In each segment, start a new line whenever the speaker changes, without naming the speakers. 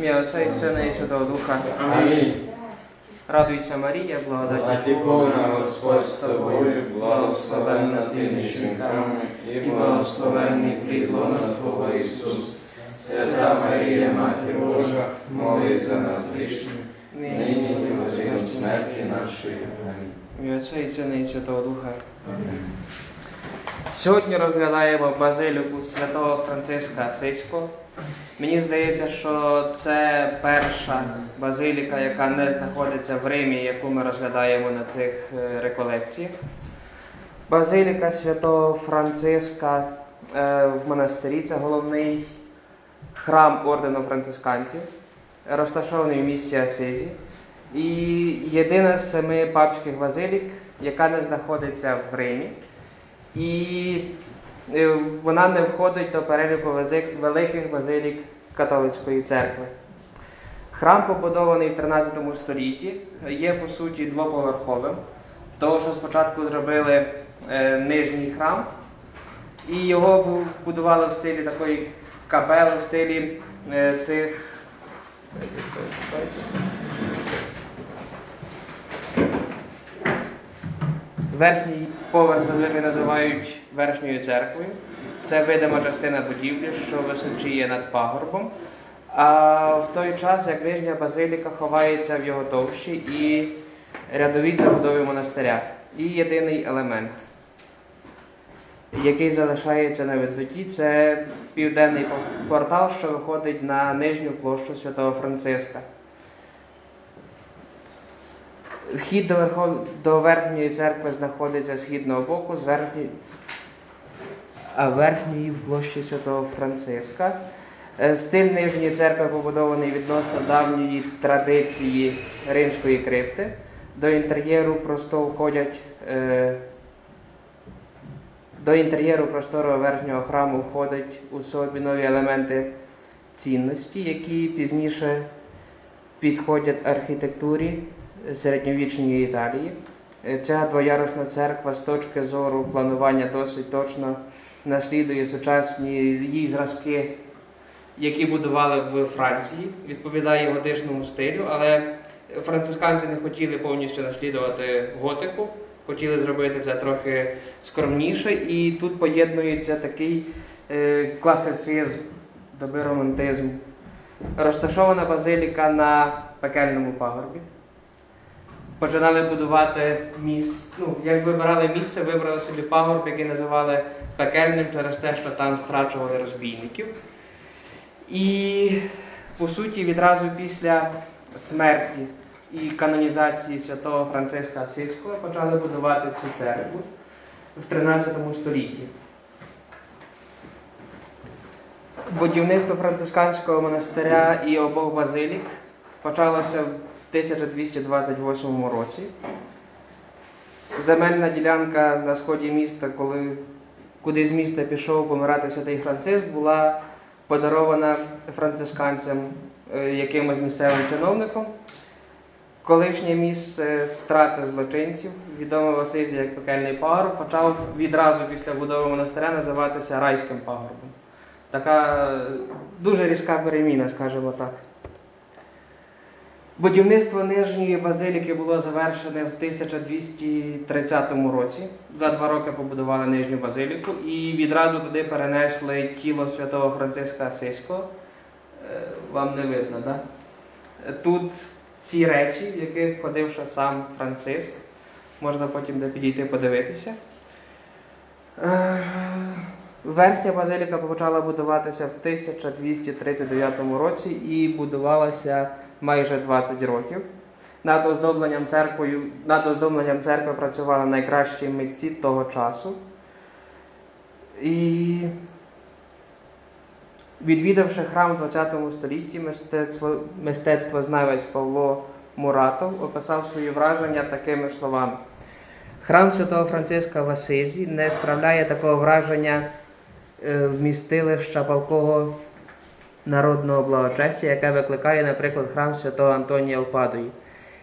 Ім'я Отця і Сина і Святого Духа.
Амінь.
Радуйся, Марія, благодаті.
Повна Господь з тобою, благословенна ти між жінками, і благословенний плід лона Твого Ісус. Свята Марія, Мати Божа, молись за нас грішних, нині і в годину смерті нашої. Амінь.
Ім'я Отця і Сина і Святого Духа. Сьогодні розглядаємо базиліку святого Франциска Асиського. Мені здається, що це перша базиліка, яка не знаходиться в Римі, яку ми розглядаємо на цих е, реколекціях. Базиліка святого Франциска е, в монастирі це головний храм ордену францисканців, розташований в місті Асизі. І єдина з семи папських базилік, яка не знаходиться в Римі. І е, вона не входить до переліку великих базилік католицької церкви. Храм побудований в 13 столітті, є по суті двоповерховим, тому що спочатку зробили е, нижній храм, і його будували в стилі такої капели, в стилі е, цих. Верхній поверх зазвичай називають верхньою церквою. Це видима частина будівлі, що височіє над пагорбом. А в той час, як нижня базиліка ховається в його товщі і рядовій забудові монастиря. І єдиний елемент, який залишається на видноті, це південний портал, що виходить на нижню площу Святого Франциска. Вхід до, верхов... до верхньої церкви знаходиться з східного боку, з верхньої... а верхньої площі Святого Франциска. Е, Стиль нижньої церкви побудований відносно давньої традиції римської крипти. До інтер'єру просто входять е... до інтер'єру просторого верхнього храму входять у собі нові елементи цінності, які пізніше підходять архітектурі середньовічної Італії. Е, Ця двоярусна церква з точки зору планування досить точно наслідує сучасні її зразки, які будували в Франції, відповідає готичному стилю, але францисканці не хотіли повністю наслідувати готику, хотіли зробити це трохи скромніше, і тут поєднується такий е, класицизм, доби романтизму. Розташована базиліка на пекельному пагорбі. Починали будувати місце. Ну, як вибирали місце, вибрали собі пагорб, який називали пекельним через те, що там страчували розбійників. І по суті, відразу після смерті і канонізації святого Франциска Асильського почали будувати цю церкву в 13 столітті. Будівництво францисканського монастиря і обох базилік почалося в 1228 році. Земельна ділянка на сході міста, коли, куди з міста пішов помирати святий Франциск, була подарована францисканцям е, якимось місцевим чиновником. Колишнє місце страти злочинців, відоме в Асизі як пекельний пагорб, почав відразу після будови монастиря називатися райським пагорбом. Така е, дуже різка переміна, скажімо так. Будівництво нижньої базиліки було завершене в 1230 році. За два роки побудували нижню базиліку і відразу туди перенесли тіло святого Франциска Асиського. Е, Вам не видно, так? Тут ці речі, в яких ходив ще сам Франциск. Можна потім де підійти подивитися. Е, Верхня базиліка почала будуватися в 1239 році і будувалася майже 20 років. Над оздобленням церквою, над оздобленням церкви працювали найкращі митці того часу. І відвідавши храм в 20 столітті, мистецтво, мистецтвознавець Павло Муратов описав свої враження такими словами. Храм святого Франциска в Асизі не справляє такого враження е, вмістилища палкого народного благочестя, яке викликає, наприклад, храм святого Антонія в Падої.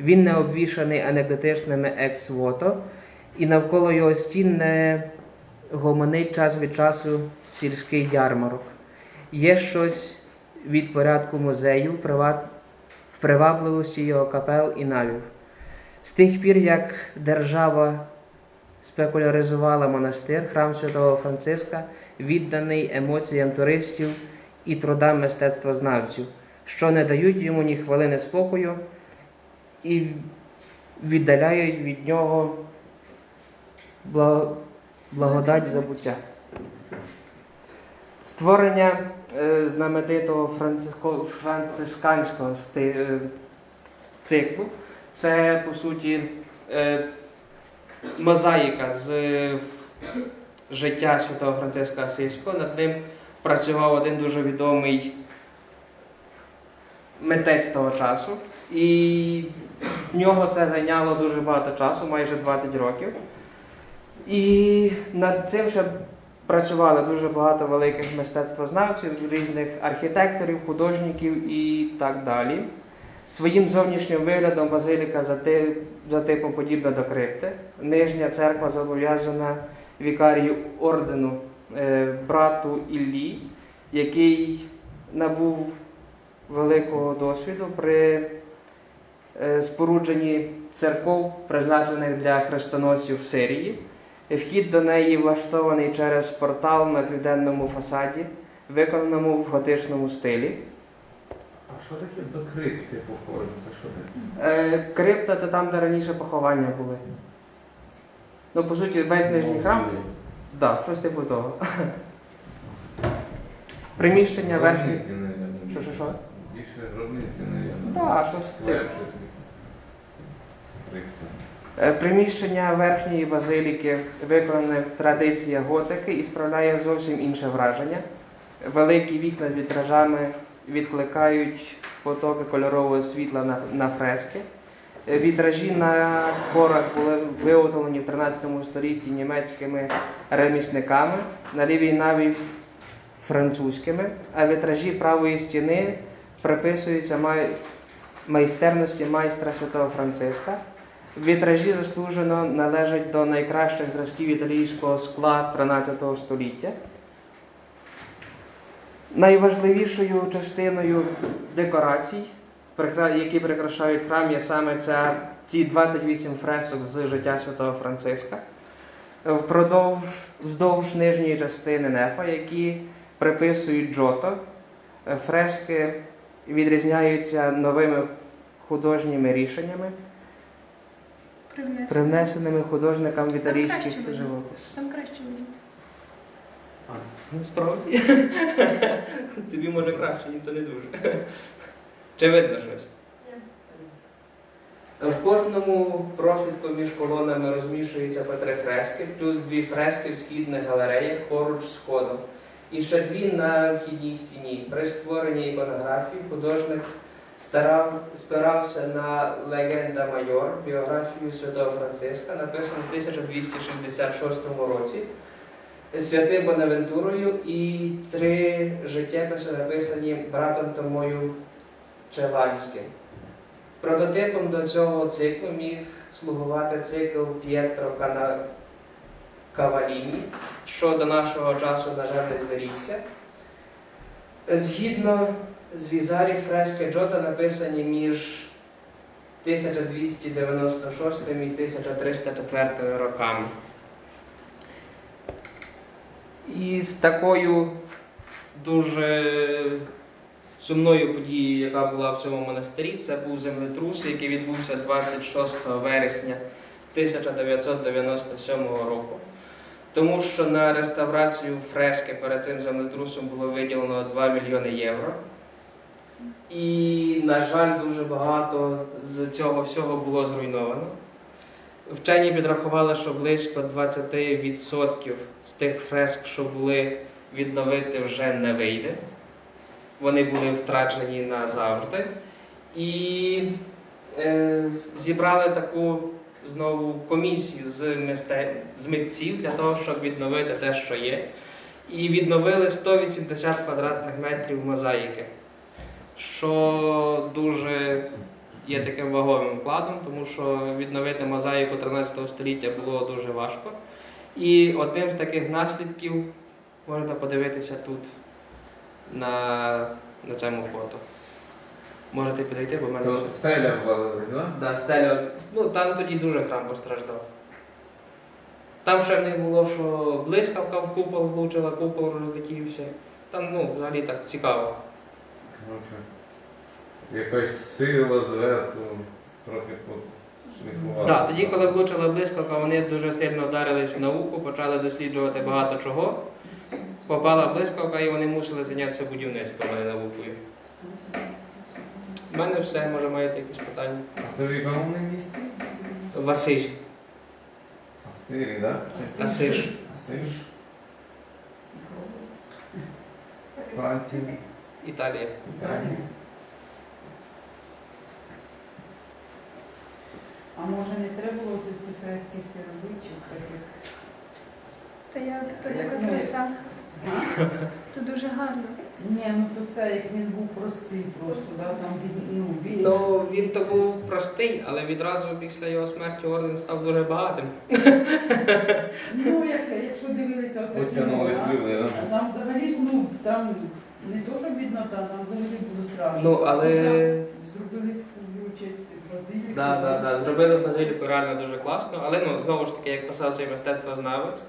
Він не обвішаний анекдотичними екс-вото, і навколо його стін не гомонить час від часу сільський ярмарок. Є щось від порядку музею, в привабливості його капел і навів. З тих пір, як держава спекуляризувала монастир, храм святого Франциска, відданий емоціям туристів і трудам мистецтвознавців, що не дають йому ні хвилини спокою і віддаляють від нього благодать забуття. Створення е, знаменитого францисканського е, циклу це по суті е, мозаїка з життя святого Франциска Асийського. Над ним працював один дуже відомий митець того часу. І в нього це зайняло дуже багато часу, майже 20 років. І над цим ще працювали дуже багато великих мистецтвознавців, різних архітекторів, художників і так далі. Своїм зовнішнім виглядом базиліка за, ти- за типом подібна до крипти. Нижня церква зобов'язана вікарію ордену брату Іллі, який набув великого досвіду при е, спорудженні церков, призначених для хрестоносців в Сирії. Вхід до неї влаштований через портал на південному фасаді, виконаному в готичному стилі.
А що таке до крипти похоже? Це що таке?
Е, крипта це там, де раніше поховання були. Ну, по суті, весь нижній храм. Так, щось типу того. Приміщення верхнє.
Гробниці, наверно.
Що, що, що?
Більше гробниці, наверное.
Да, щось типу. Е, Приміщення верхньої базиліки виконане в традиціях готики і справляє зовсім інше враження. Великі вікна з вітражами відкликають потоки кольорового світла на, на фрески. Вітражі на хорах були виготовлені в 13 столітті німецькими ремісниками, на лівій наві французькими, а вітражі правої стіни приписуються май... майстерності майстра святого Франциска. Вітражі заслужено належать до найкращих зразків італійського скла 13 століття. Найважливішою частиною декорацій, які прикрашають храм, є саме ця, ці 28 фресок з життя святого Франциска. Впродовж вздовж нижньої частини нефа, які приписують Джото, фрески відрізняються новими художніми рішеннями
Привнесено.
привнесеними художникам в італійський живопис.
Там краще видно.
Ну, справді. Тобі може краще, ні то не дуже. Чи видно щось? В кожному просвідку між колонами розміщується по три фрески, плюс дві фрески в східних галереях поруч з входом. І ще дві на вхідній стіні. При створенні іконографії художник старав, спирався на легенда майор, біографію святого Франциска, написану в 1266 році святим Бонавентурою і три життєписи написані братом Томою Челанським. Прототипом до цього циклу міг слугувати цикл П'єтро Каваліні, що до нашого часу, на жаль, не зберігся. Згідно з візарів фрески Джота написані між 1296 і 1304 роками. І з такою дуже сумною подією, яка була в цьому монастирі, це був землетрус, який відбувся 26 вересня 1997 року. Тому що на реставрацію фрески перед цим землетрусом було виділено 2 мільйони євро. І, на жаль, дуже багато з цього всього було зруйновано. Вчені підрахували, що близько 20% з тих фреск, що були відновити, вже не вийде. Вони були втрачені назавжди. І е, зібрали таку знову комісію з, мисте... з митців для того, щоб відновити те, що є. І відновили 180 квадратних метрів мозаїки, що дуже є таким ваговим вкладом, тому що відновити мозаїку 13 століття було дуже важко. І одним з таких наслідків можна подивитися тут на на цьому фото. Можете підійти, бо в мене
То
ще-
стеля ввалилась, да?
Да, стеля. Ну там тоді дуже храм постраждав. Там ще них було, що блискавка в купол влучила, купол розлетівся. Там ну, взагалі так цікаво.
Коротше, Якась сила зверху трохи пошліфувала.
Так, тоді, коли влучила блискавка, вони дуже сильно вдарились в науку, почали досліджувати багато чого. Попала блискавка і вони мусили зайнятися будівництвом, а не наукою. У мене все, може маєте якісь питання.
А це в якому місті?
Василь,
Асирі, так?
Асиш.
Асиш. Франція.
Італія.
Італія.
А може не треба було ці ці фрески всі робити, чи таких?
Та як, то така краса. То дуже гарно.
Ні, ну то це як він був простий просто, да? там від, ну, від...
Ну, він то був простий, але відразу після його смерті орден став дуже багатим.
Ну, як, якщо дивилися отакі,
Потягнулись
да,
да?
там взагалі ж, ну, там не то, що біднота, там взагалі було страшно.
Ну, але-
Там Зробили таку честь базиліку.
Да, да, да. Зробили з базиліку реально дуже класно, але ну знову ж таки, як писав цей мистецтвознавець,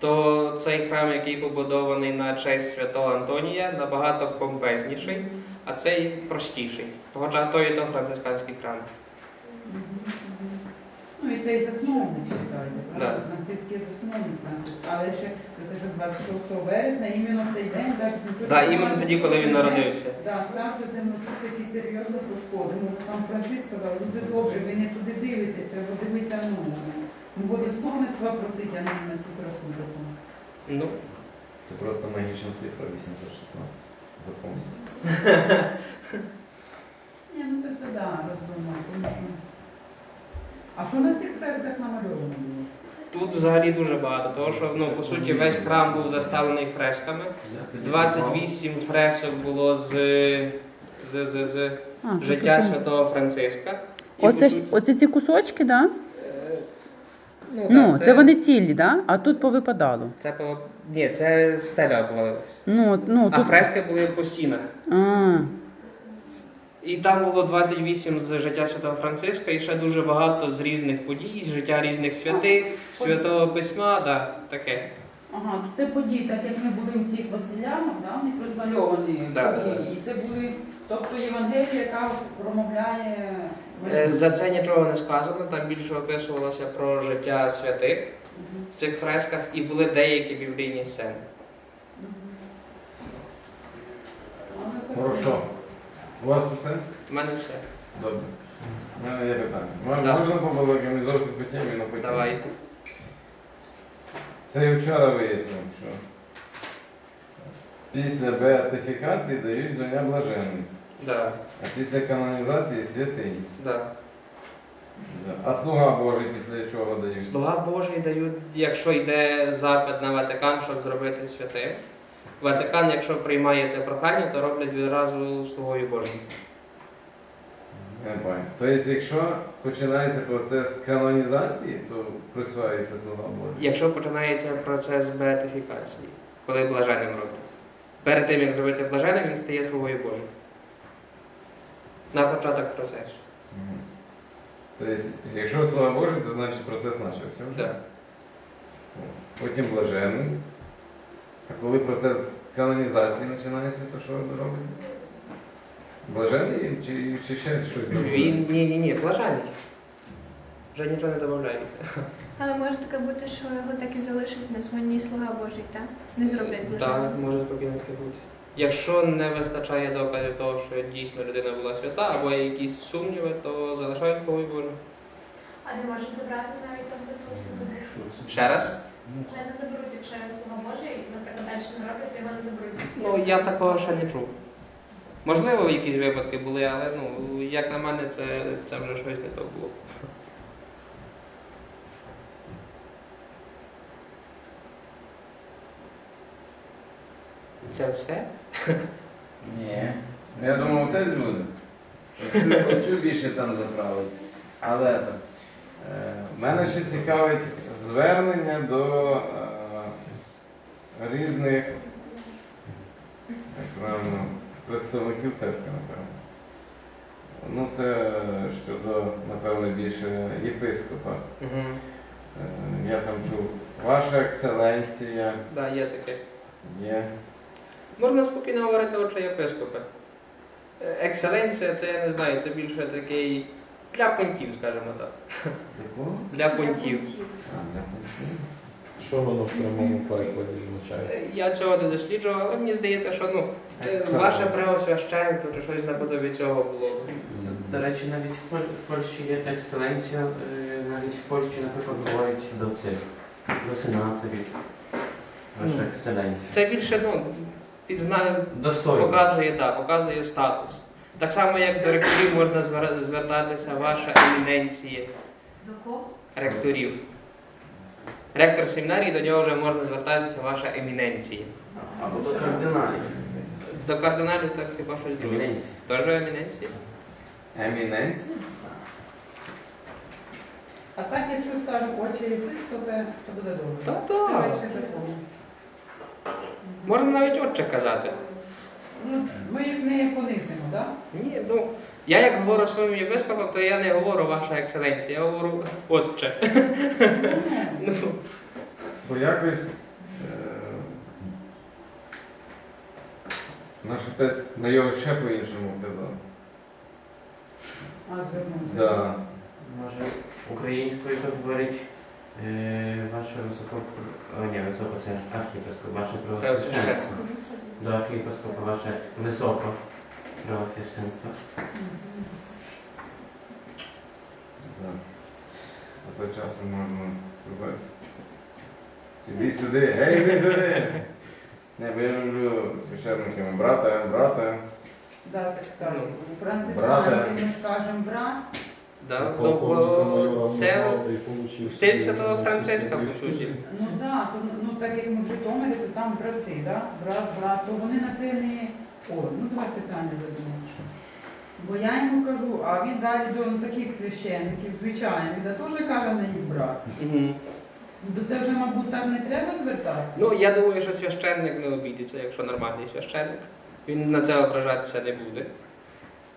то цей храм, який побудований на честь святого Антонія, набагато помпезніший, а цей простіший. Хоча то і то францисканський храм.
Ну і цей засновник читає,
Да.
правда? Франциський засновник Франциск. Але ще це що 26 вересня, іменно в той день, так,
Да, іменно тоді, коли він народився.
Да, стався землетрус, який серйозно пошкодив. Може, сам Франциск сказав, люди добре, ви не туди дивитесь, треба дивитися ну, бо засновництва просить, а не на цю красу таку.
Ну,
Це просто магічна цифра 816. Запомни.
Ні, ну це все да, тому що. А що на цих фресках намальовано було?
тут взагалі дуже багато, тому що ну, по суті весь храм був заставлений фресками. 28 фресок було з, з, з, з
А,
життя святого Франциска. І,
Оце, ж-
суті,
оце ці кусочки, да?
Е,
Ну,
да,
це... вони цілі, да? А тут повипадало.
Це по... Ні, це стеля обвалилась.
Ну, ну
А
тут.
фрески були по стінах.
А,
І там було 28 з життя святого Франциска і ще дуже багато з різних подій, з життя різних святих, святого письма, да, таке.
Ага, то це події, так як ми були в цих Василянах, да, вони розмальовані
Да,
події.
да.
І це були, тобто Євангелія, яка промовляє
Е, За це нічого не сказано, там більше описувалося про життя святих
Мгм.
в цих фресках і були деякі біблійні сцени.
Але.
Хорошо. У вас все?
У мене все.
Добре. У мене є питання. Можна,
Да.
можна побалакати не зовсім по темі, але по темі?
Давайте.
Це я вчора вияснив, що після беатифікації дають звання блаженний,
Да,
а після канонізації святий.
да.
А слуга Божий після чого дають?
Слуга Божий дають, якщо йде запит на Ватикан, щоб зробити святим. Ватикан, якщо приймає це прохання, то роблять відразу слугою Божим.
Я не. Тобто, якщо починається процес канонізації, то присваюється слуга Божий.
Якщо починається процес беатифікації, коли блаженним роблять. Перед тим, як зробити блаженним, він стає слугою Божим. На початок процесу.
Мгм. Тобто, якщо слуга Божий, це значить процес почався вже.
Да.
Потім блаженний. А коли процес канонізації починається, то що ви робите? Блажений він чи, чи ще щось додається?
Він ні, ні, ні, блаженний. Вже нічого не додається.
Але може таке бути, що його так і залишать на званні слуга Божий, так? Не зроблять
Так, може спокійно таке бути. Якщо не вистачає доказів того, що дійсно людина була свята, або є якісь сумніви, то залишають слугою Божим.
А не можуть забрати навіть автотусу?
Ще раз?
Вже не заберуть, якщо слуга Божий, наприклад, далі не роблять, то його не заберуть.
Ну, я такого ще не чув. Можливо, якісь випадки були, але ну, як на мене, це, це вже щось не то було. Це все?
Ні. Я думав, теж буде. Оцю, оцю більше там заправити. Але. Е, мене ще цікавить звернення до е, різних як правильно, представників церкви, напевно. Ну, це щодо, напевно, більше єпископа.
Угу.
Е, Я там чув, ваша екселенція
Да, є таке.
є.
Можна спокійно говорити отче єпископе. Е, Екселенція, це я не знаю, це більше такий для понтів, скажімо так.
Якого?
Для понтів.
А, для понтів.
Що воно в прямому перекладі означає?
Е, Я цього не досліджував, але мені здається, що ну, е,
Екселенція.
ваше преосвященство чи щось наподобі цього було.
До речі, навіть в Поль- в Польщі є екселенція, е, навіть в Польщі, наприклад, говорять до цих, до сенаторів. Ваша
Ну,
екселенція.
Це більше ну, підзнає,
Достойно.
показує, да, показує статус. Так само, як до ректорів можна звер- звертатися ваша еміненція
До кого?
ректорів. Ректор семінарії до нього вже можна звертатися ваша еміненція.
Або до кардиналів.
До кардиналів так хіба щось.
Еміненція.
Теж еміненція?
Еміненція?
А так, якщо скажуть очі єпископи, то буде добре.
Та так. Можна навіть отче казати.
Ну, ми їх не понизимо, так?
Ні, ну я як говорю своїм єпископом, то я не говорю ваша екселенція, я говорю отче. Ну,
Бо якось е, наш отець на його ще по-іншому казав.
А звернувся.
Да.
Може, українською так говорить е, ваше високо... О, ні, високо це архієпископ, ваше правосвященство. До архієпископа ваше високо правосвященство.
Да. А то часом можна сказати. Іди сюди, гей, іди сюди. Не, бо я люблю священниками брата, брата.
Да, це скажуть. У
Брате.
францисканців ми ж кажемо брат.
да, ну, бо це стиль святого Франциска, по суті.
Ну да, ну так як ми в Житомирі, то там брати, да? брат, брат, то вони на це не. О, ну давай питання задумаємо. Бо я йому кажу, а він далі до таких священників, звичайно, він теж каже на їх брат.
Мгм.
До це вже, мабуть, так не треба звертатися.
Ну, я думаю, що священник не обійдеться, якщо нормальний священник. Він на це ображатися не буде.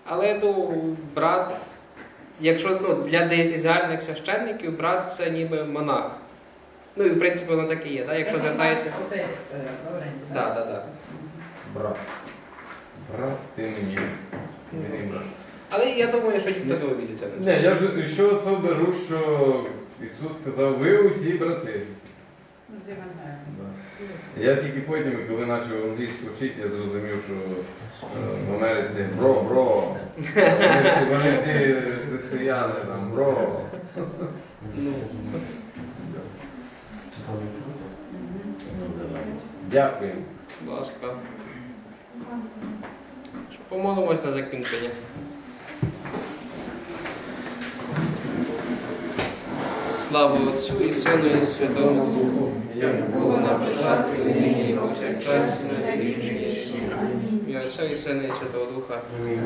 Але ну, брат, якщо ну, для деяціальних священників, брат це ніби монах. Ну і в принципі воно так і є, да? якщо звертається.
наш отець, е, Лаврентій,
Да, да, да.
Брат. Брат, ти мені. Мені брат.
Але я думаю, що ніхто не обійдеться на це.
Ні, я ж що це беру, що Ісус сказав, ви усі брати.
Ну, це ми знаємо.
Я тільки потім, коли почав англійську вчити, я зрозумів, що е, в Америці бро, бро. Вони всі, вони всі християни там, бро.
Ну,
Дякую.
будь ласка. Помолимось на закінчення. Слава Отцю і Сину і Святому Духу, як було на початку, і нині, і повсякчас, і на віки вічні. Амінь. І Отця і Сина і Святого Духа.
Амінь.